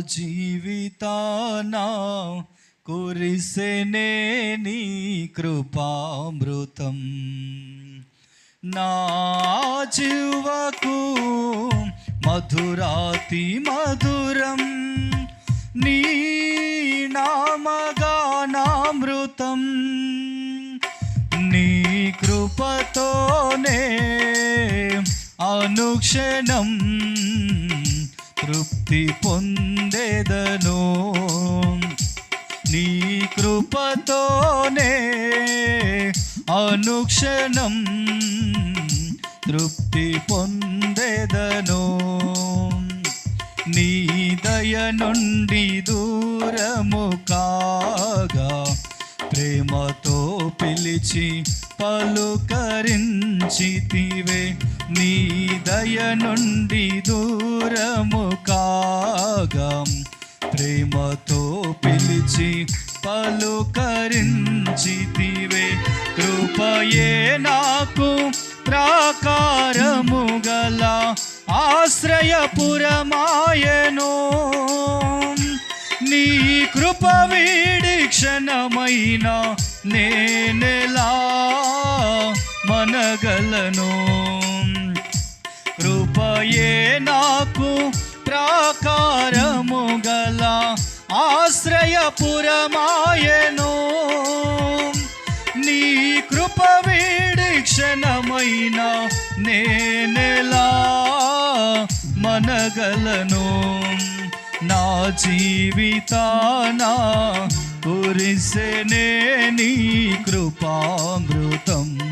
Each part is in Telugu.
జీవితాన కురిసెనే నీ కృపామృతం. నా జీవకు మధురాతి మధురం నీ నామగానామృతం. నీ కృపతోనే అనుక్షణం తృప్తి శాంతి పొందేదను. నీ కృపతోనే అనుక్షణం తృప్తి పొందేదను. నీ దయ నుండి దూరము కాగా ప్రేమతో పిలిచి పలుకరించితివే. నీ దయ నుండి దూరము కాగా. ప్రేమతో పిలిచి పలుకరించితివే. కృపయే నాకు ప్రాకారము గల ఆశ్రయపురమాయను. నీ కృప వీడి క్షణమైన నేనెలా మనగలను? కృపయే నాకు ప్రాకారము గల ఆశ్రయపురమాయను. నీ కృప వీడి క్షణమైన నేనెలా మనగలను. నా జీవితాన కురిసెనే నీ కృపామృతం.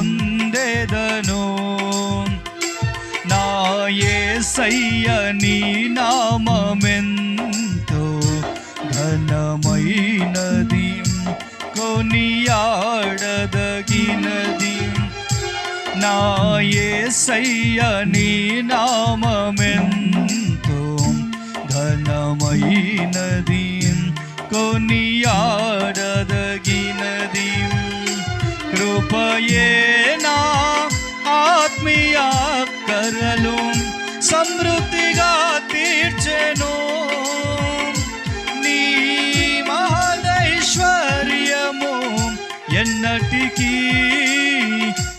పొందేదను. నా ఏసయ్య నీ నామమెంతో ఘనమైనది కొనియాడదగినది. నా ఏసయ్య నీ నామమెంతో ఘనమైనది కొనియాడ కృపయేనా? ఆత్మీయ కరలు సమృద్ధిగా తీర్చెను. నీ మహదైశ్వర్యము ఎన్నటికీ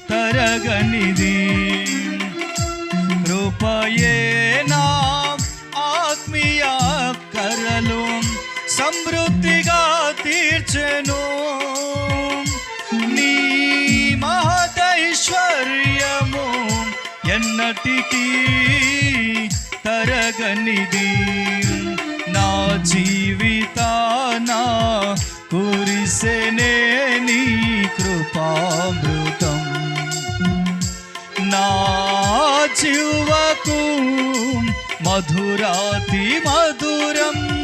తరగనిది. కృపయే ఆత్మీయ కరలు సమృద్ధిగా తీర్చెను. మహదైశ్వర్యము ఎన్నటికీ తరగనిది. నా జీవితాన కురిసెనే నీ కృపామృతం. నా జీవకు మధురాతి మధురం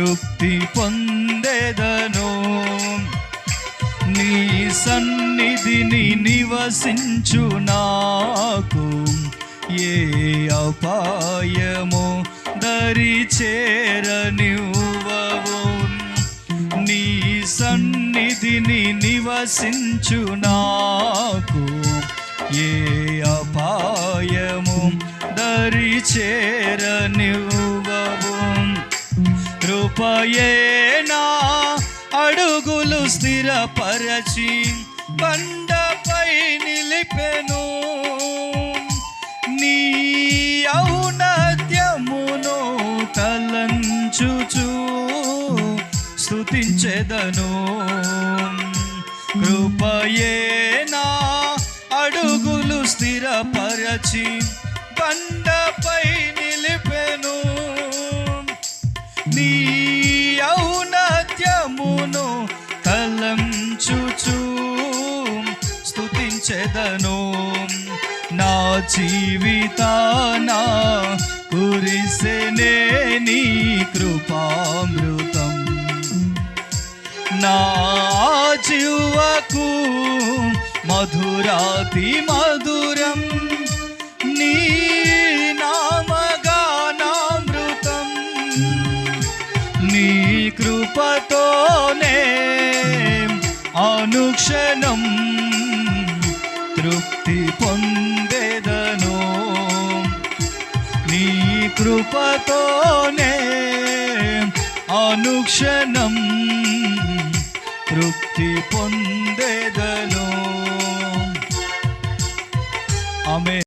తృప్తి పొందేదను. నీ సన్నిధిని నివసించు నాకు. ఏ అపాయము దరి చేరనివ్వవు. నీ సన్నిధిని నివసించు నాకు. ఏ అపాయము దరి చేరనివ్వ కృపయేనా అడుగులు స్థిరపరచి బండపై నిలిపెను. నీ ఔన్నత్యమును తలంచుచు స్తుతి స్తుతించెదను అడుగులు స్థిరపరచి బండపై జీవితాన? కురిసెనే నీ కృపామృతం. నా జీవకు మధురాతి మధురం. నీ నామగానామృతం. నీ కృపతోనే అనుక్షణం కృపతోనే అనుక్షణం తృప్తి పొందేదను.